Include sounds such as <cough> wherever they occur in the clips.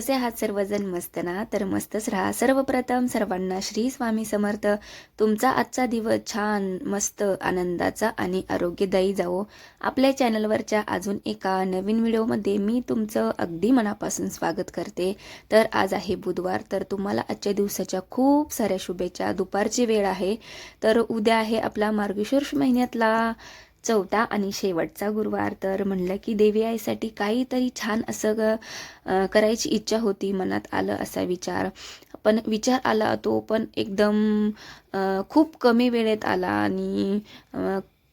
कसे आहात सर्वजण? मस्त ना? तर मस्तच राहा. सर्वप्रथम सर्वांना श्री स्वामी समर्थ. तुमचा आजचा दिवस छान मस्त आनंदाचा आणि आरोग्यदायी जावो. आपल्या चॅनलवरच्या अजून एका नवीन व्हिडिओमध्ये मी तुमचं अगदी मनापासून स्वागत करते. तर आज आहे बुधवार. तर तुम्हाला आजच्या दिवसाच्या खूप साऱ्या शुभेच्छा. दुपारची वेळ आहे. तर उद्या आहे आपला मार्गशीर्ष महिन्यातला. चौथा आणि शेवटचा गुरुवार. तर म्हणलं की देवी आईसाठी काहीतरी छान असं ग- करायची इच्छा होती मनात आलं असा विचार. पण विचार आला तो पण एकदम खूप कमी वेळेत आला आणि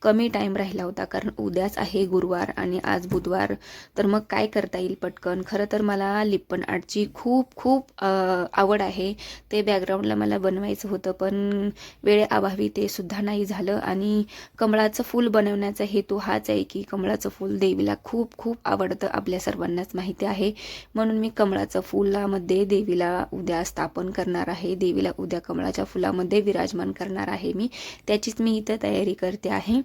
कमी टाईम राहिला होता. कारण उद्याच आहे गुरुवार आणि आज बुधवार. तर मग काय करता येईल पटकन? खरं तर मला लिप्पन आर्टची खूप खूप आवड आहे. ते बॅकग्राऊंडला मला बनवायचं होतं पण वेळेअभावी ते सुद्धा नाही झालं. आणि कमळाचं फूल बनवण्याचा हेतू हाच आहे की कमळाचं फूल देवीला खूप खूप आवडतं. आपल्या सर्वांनाच माहिती आहे. म्हणून मी कमळाचं फुलामध्ये देवीला उद्या स्थापन करणार आहे. देवीला उद्या कमळाच्या फुलामध्ये विराजमान करणार आहे मी. त्याचीच मी इथं तयारी करते आहे.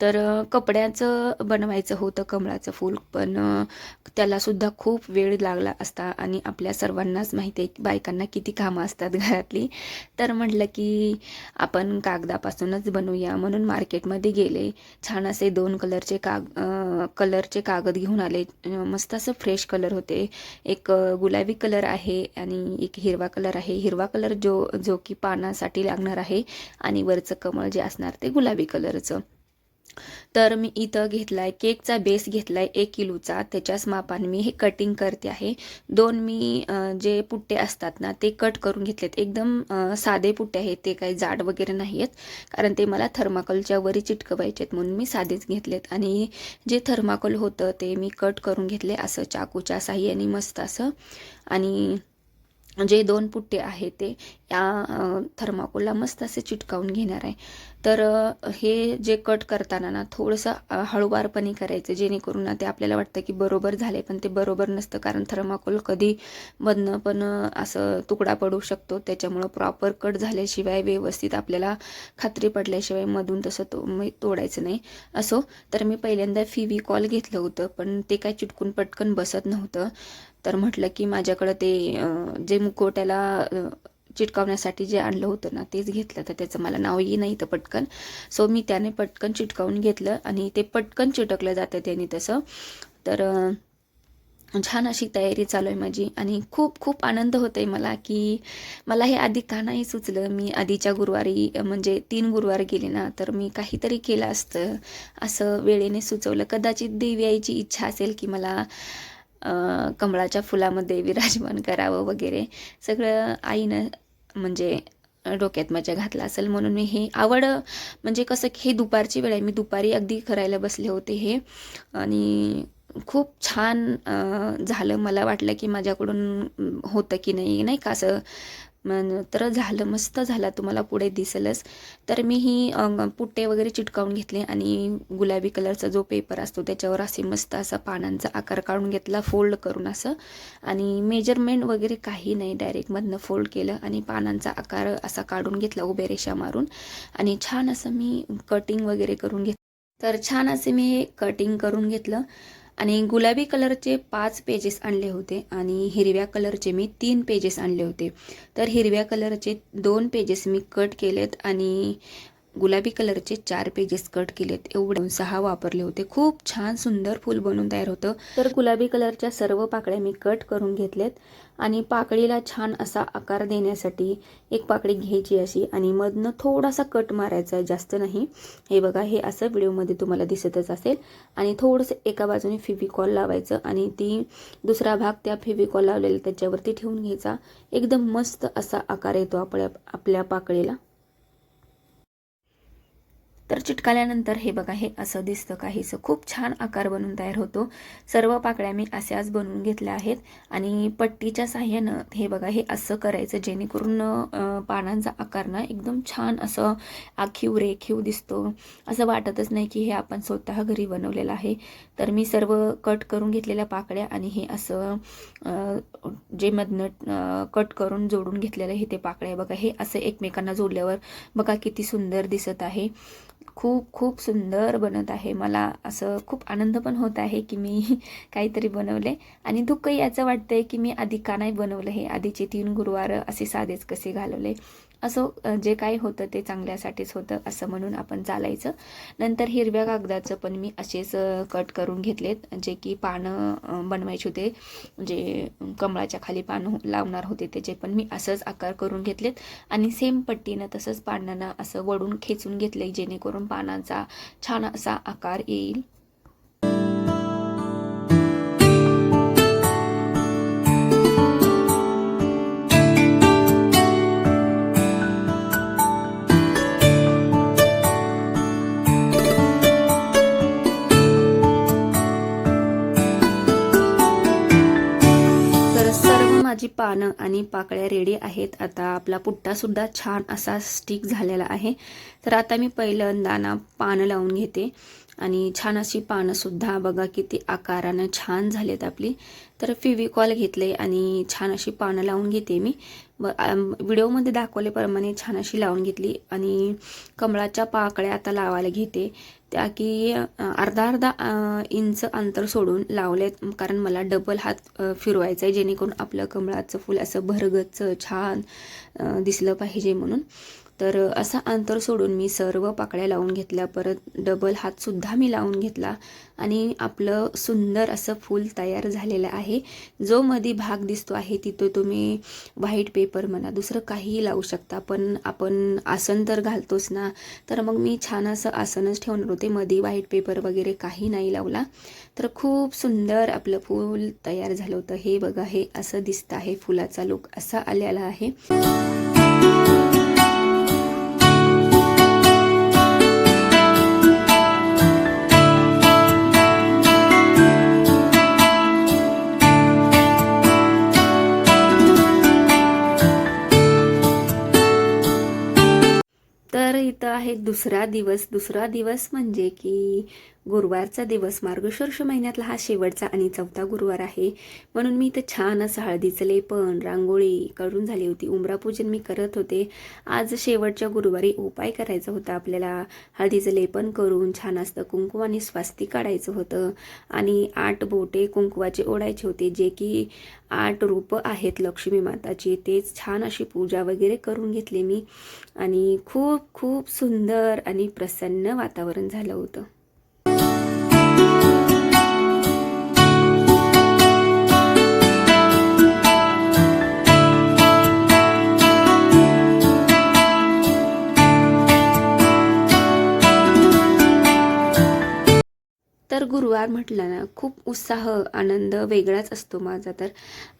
तर कपड्याचं बनवायचं होतं कमळाचं फूल. पण त्यालासुद्धा खूप वेळ लागला असता आणि आपल्या सर्वांनाच माहिती आहे की बायकांना किती कामं असतात घरातली. तर म्हटलं की आपण कागदापासूनच बनवूया. म्हणून मार्केटमध्ये गेले. छान असे दोन कलरचे काग कलरचे कागद घेऊन आले. मस्त असं फ्रेश कलर होते. एक गुलाबी कलर आहे आणि एक हिरवा कलर आहे. हिरवा कलर जो जो की पानासाठी लागणार आहे आणि वरचं कमळ जे असणार ते गुलाबी कलरचं. तर मी इथं घेतलाय केकचा बेस घेतलाय एक किलोचा. त्याच्याच मापाने मी हे कटिंग करते आहे. दोन मी जे पुट्टे असतात ना ते कट करून घेतलेत. एकदम साधे पुट्टे आहेत. ते काही जाड वगैरे नाही आहेत कारण ते मला थर्माकोलच्या वरी चिटकवायचे आहेत म्हणून मी साधेच घेतलेत. आणि जे थर्माकोल होतं ते मी कट करून घेतले असं चाकूच्या साह्याने मस्त असं. आणि जे दोन पुट्टे आहेत ते या थर्माकोलला मस्त असे चिटकावून घेणार आहे. तर हे जे कट करताना ना थोडंसं हळूवारपणे करायचं जेणेकरून ना ते आपल्याला वाटतं की बरोबर झाले पण ते बरोबर नसतं. कारण थर्माकोल कधी मधनं पण असं तुकडा पडू शकतो. त्याच्यामुळं प्रॉपर कट झाल्याशिवाय व्यवस्थित आपल्याला खात्री पडल्याशिवाय मधून तसं तो तोडायचं नाही. असो तर मी पहिल्यांदा फिविकॉल घेतलं होतं पण ते काय चिटकून पटकन बसत नव्हतं. तर म्हटलं की माझ्याकडं ते जे मुखवट्याला चिटकावण्यासाठी जे आणलं होतं ना तेच घेतलं. तर त्याचं मला नावही नाही तर पटकन. सो मी त्याने पटकन चिटकावून घेतलं आणि ते पटकन चिटकलं जातं त्याने तसं. तर छान अशी तयारी चालू आहे माझी आणि खूप खूप आनंद होत आहे मला की मला हे आधी का नाही सुचलं. मी आधीच्या गुरुवारी म्हणजे तीन गुरुवार गेले ना तर मी काहीतरी केलं असतं असं वेळेने सुचवलं. कदाचित देवी आईची इच्छा असेल की मला कमळाच्या फुलामध्ये विराजमान करावं वगैरे सगळं आईनं म्हणजे डोक्यात माझ्या घातलं असेल म्हणून मी हे आवड म्हणजे कसं की हे दुपारची वेळ आहे. मी दुपारी अगदी करायला बसले होते हे आणि खूप छान झालं. मला वाटलं की माझ्याकडून होतं की नाही नाही का? असं तर झालं मस्त झालं तुम्हाला पुढे दिसेलच. तर मी ही पुट्टे वगैरे चिटकावून घेतले आणि गुलाबी कलरचा जो पेपर असतो त्याच्यावर असे मस्त असा पानांचा आकार काढून घेतला फोल्ड करून असं. आणि मेजरमेंट वगैरे काही नाही डायरेक्टमधनं फोल्ड केलं आणि पानांचा आकार असा काढून घेतला उभ्या रेषा मारून. आणि छान असं मी कटिंग वगैरे करून घेतलं तर छान असे मी हे कटिंग करून घेतलं. आणि गुलाबी कलरचे पाच पेजेस आणले होते आणि हिरव्या कलरचे मी तीन पेजेस आणले होते. तर हिरव्या कलरचे दोन पेजेस मी कट केलेत आणि गुलाबी कलरचे चार पेजेस कट केलेत. एवढे सहा वापरले होते. खूप छान सुंदर फूल बनून तयार होतं. तर गुलाबी कलरच्या सर्व पाकळ्या मी कट करून घेतलेत. आणि पाकळीला छान असा आकार देण्यासाठी एक पाकळी घ्यायची अशी आणि मधनं थोडासा कट मारायचा जास्त नाही. हे बघा हे असं व्हिडिओमध्ये तुम्हाला दिसतच असेल. आणि थोडंसं एका बाजूने फिविकॉल लावायचं आणि ती दुसरा भाग त्या फिविकॉल लावलेला त्याच्यावरती ठेवून घ्यायचा. एकदम मस्त असा आकार येतो आपल्या आपल्या पाकळीला. तर चिटकाल्यानंतर हे बघा हे असं दिसतं काहीसं. खूप छान आकार बनून तयार होतो. सर्व पाकळ्या मी अशाच बनवून घेतल्या आहेत. आणि पट्टीच्या साह्यानं हे बघा हे असं करायचं जेणेकरून पानांचा आकार ना एकदम छान असं आखीव रेखीव दिसतो. असं वाटतच नाही की हे आपण स्वतः घरी बनवलेलं आहे. तर मी सर्व कट करून घेतलेल्या पाकळ्या आणि हे असं जे मधनं कट करून जोडून घेतलेलं हे ते पाकळ्या बघा. हे असं एकमेकांना जोडल्यावर बघा किती सुंदर दिसत आहे. खूप खूप सुंदर बनत आहे. मला असं खूप आनंद पण होत आहे की मी <laughs> काहीतरी बनवले. आणि दुःख याचं वाटतंय की मी आधी का नाही बनवलं हे? आधीचे तीन गुरुवार असे साधेच कसे घालवले? असो जे काही होतं ते चांगल्यासाठीच होतं असं म्हणून आपण चालायचं. नंतर हिरव्या कागदाचं पण मी असेच कट करून घेतलेत जे की पानं बनवायचे होते. जे कमळाच्या खाली पानं हो, लावणार होते त्याचे पण मी असंच आकार करून घेतलेत. आणि सेम पट्टीनं तसंच पानांना असं वडून खेचून घेतले जेणेकरून पानांचा छान असा आकार येईल. सर्व पानं आणि पाकळ्या रेडी आहेत. आता आपला पुट्टासुद्धा छान असा स्टिक झालेला आहे. तर आता मी पहिल्यांदा ना पानं लावून घेते. आणि छान अशी पानंसुद्धा बघा किती आकारानं छान झालेत आपली. तर फेविकॉल घेतले आणि छान अशी पानं लावून घेते मी. व्हिडिओमध्ये दाखवल्याप्रमाणे छान अशी लावून घेतली आणि कमळाच्या पाकळ्या आता लावायला घेते. त्या की अर्धा अर्धा इंच अंतर सोडून लावलेत. कारण मला डबल हात फिरवायचा आहे जेणेकरून आपलं कमळाचं फूल असं भरगच्च छान दिसलं पाहिजे म्हणून. तर असं अंतर सोडून मी सर्व पाकळ्या लावून घेतल्या. परत डबल हातसुद्धा मी लावून घेतला. आणि आपलं सुंदर असं फूल तयार झालेलं आहे. जो मध्ये भाग दिसतो आहे तिथं तुम्ही व्हाईट पेपर म्हणा दुसरं काहीही लावू शकता. पण आपण आसन तर घालतोच ना. तर मग मी छान असं आसनच ठेवणार होते. मध्ये व्हाईट पेपर वगैरे काही नाही लावला. तर खूप सुंदर आपलं फूल तयार झालं होतं. हे बघा हे असं दिसतं आहे. फुलाचा लुक असा आलेला आहे. दुसरा दिवस दुसरा दिवस म्हणजे की गुरुवारचा दिवस मार्गशीर्ष महिन्यातला हा शेवटचा आणि चौथा गुरुवार आहे. म्हणून मी इथं छान असं हळदीचं लेपन रांगोळी करून झाली होती. उमरापूजन मी करत होते. आज शेवटच्या गुरुवारी उपाय करायचा होता आपल्याला. हळदीचं लेपन करून छान असतं कुंकू आणि स्वास्ती काढायचं होतं. आणि आठ बोटे कुंकुवाचे ओढायचे होते. जे की आठ रूपं आहेत लक्ष्मी माताची. तेच छान अशी पूजा वगैरे करून घेतली मी. आणि खूप खूप सुंदर आणि प्रसन्न वातावरण झालं होतं. गुरुवार म्हटलं ना खूप उत्साह आनंद वेगळाच असतो माझा तर.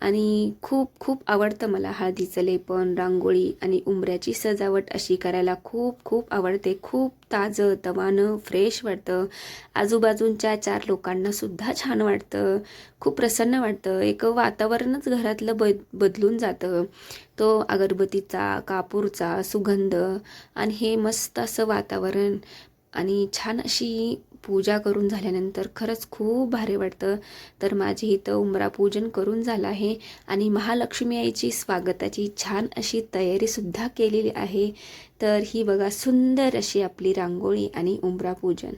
आणि खूप खूप आवडतं मला हळदीचं लेपन रांगोळी आणि उंबऱ्याची सजावट अशी करायला खूप खूप आवडते. खूप ताजं तवानं फ्रेश वाटतं. आजूबाजूंच्या चार लोकांना सुद्धा छान वाटतं. खूप प्रसन्न वाटतं. एक वातावरणच घरातलं ब बदलून जातं. तो अगरबत्तीचा कापूरचा सुगंध आणि हे मस्त असं वातावरण आणि छान अशी पूजा करून झाल्यानंतर खरंच खूप भारी वाटतं. तर माझी इथं उंबरा पूजन करून झालं आहे आणि महालक्ष्मी आईची स्वागताची छान अशी तयारीसुद्धा केलेली आहे. तर ही बघा सुंदर अशी आपली रांगोळी आणि उंबरा पूजन.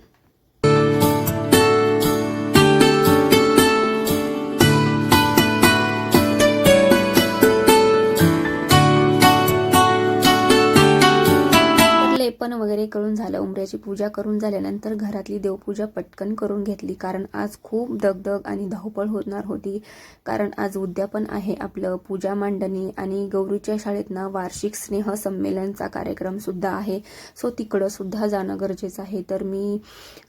तर वगैरे करून झालं. उंबऱ्याची पूजा करून झाल्यानंतर घरातली देवपूजा पटकन करून घेतली. कारण आज खूप दगदग आणि धावपळ होणार होती. कारण आज उद्यापन आहे आपलं पूजा मांडणी आणि गौरीच्या शाळेत ना वार्षिक स्नेह संमेलनचा कार्यक्रम सुद्धा आहे. सो तिकडं सुद्धा जाणं गरजेचं आहे. तर मी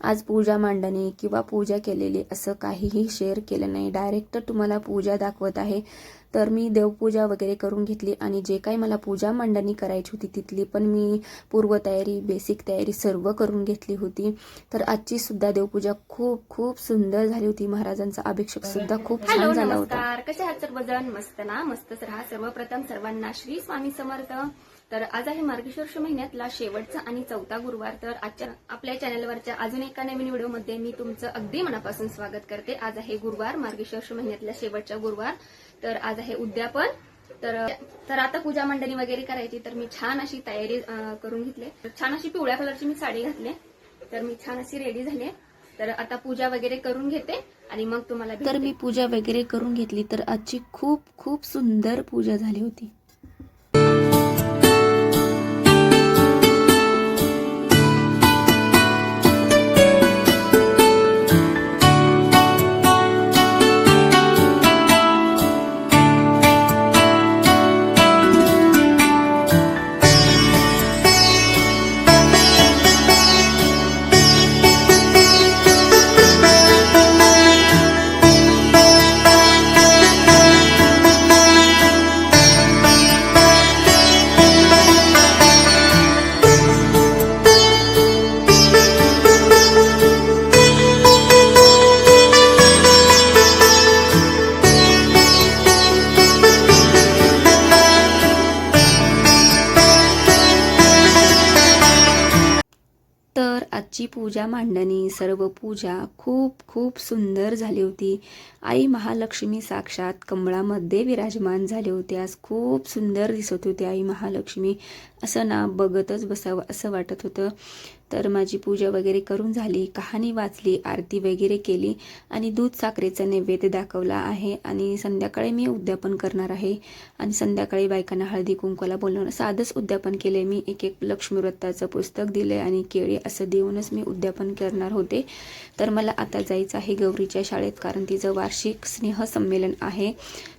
आज पूजा मांडणी किंवा पूजा केलेली असं काहीही शेअर केलं नाही. डायरेक्ट तुम्हाला पूजा दाखवत आहे. तर मी देवपूजा वगैरे करून घेतली आणि जे काही मला पूजा मांडणी करायची होती तिथली पण मी पूर्वतयारी बेसिक तयारी सर्व करून घेतली होती. तर आजची सुद्धा देवपूजा खूप खूप सुंदर झाली होती. महाराजांचा अभिषेक सुद्धा खूप छान झाला होता. कसे आहात सर्वजण मस्त ना? मस्तच राहा. सर्वप्रथम सर्वांना श्री स्वामी समर्थ. तर आज आहे मार्गशीर्ष महिन्यातला शेवटचा आणि चौथा गुरुवार. तर आजच्या आपल्या चॅनलवरच्या अजून एका नवीन व्हिडिओमध्ये मी तुमचं अगदी मनापासून स्वागत करते. आज आहे गुरुवार मार्गशीर्ष महिन्यातला शेवटचा गुरुवार. तर आज आहे उद्यापन. तर तर आता पूजा मंडळी वगैरे करायची तर मी छान अशी तयारी करून घेतली. तर छान अशी पिवळ्या कलरची मी साडी घातली. तर मी छान अशी रेडी झाली. आहे तर आता पूजा वगैरे करून घेते आणि मग तुम्हाला तर मी पूजा वगैरे करून घेतली तर आजची खूप खूप सुंदर पूजा झाली होती. पूजा मांडणी सर्व पूजा खूप खूप सुंदर झाली होती. आई महालक्ष्मी साक्षात कमळामध्ये विराजमान झाले होते. आज खूप सुंदर दिसत होते आई महालक्ष्मी. असं ना बघतच बसावं असं वाटत होतं. तर माझी पूजा वगैरे करून झाली कहाणी वाचली आरती वगैरे केली आणि दूध साखरेचा नैवेद्य दाखवला आहे आणि संध्याकाळी मी उद्यापन करणार आहे. आणि संध्याकाळी बायकांना हळदी कुंकवाला बोलवणं साधंच उद्यापन केले मी. एक एक लक्ष्मीव्रताचं पुस्तक दिले आणि केळी असं देऊनच मी उद्यापन करणार होते. तर मला आता जायचं आहे गौरीच्या शाळेत कारण तिचं वार्षिक स्नेहसंमेलन आहे.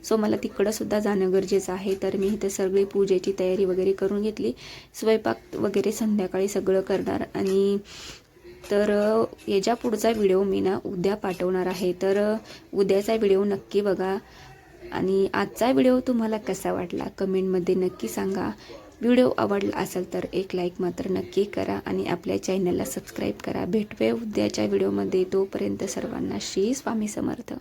सो मला तिकडंसुद्धा जाणं गरजेचं आहे. तर मी इथं सगळी पूजेची तयारी वगैरे करून घेतली. स्वयंपाक वगैरे संध्याकाळी सगळं करणार आणि तर याच्या पुढचा व्हिडिओ मी ना उद्या पाठवणार आहे. तर उद्याचा व्हिडिओ नक्की बघा. आणि आजचा व्हिडिओ तुम्हाला कसा वाटला कमेंटमध्ये नक्की सांगा. व्हिडिओ आवडला असेल तर एक लाईक मात्र नक्की करा आणि आपल्या चॅनलला सबस्क्राईब करा. भेटवे उद्याच्या व्हिडिओमध्ये. तोपर्यंत सर्वांना श्री स्वामी समर्थ.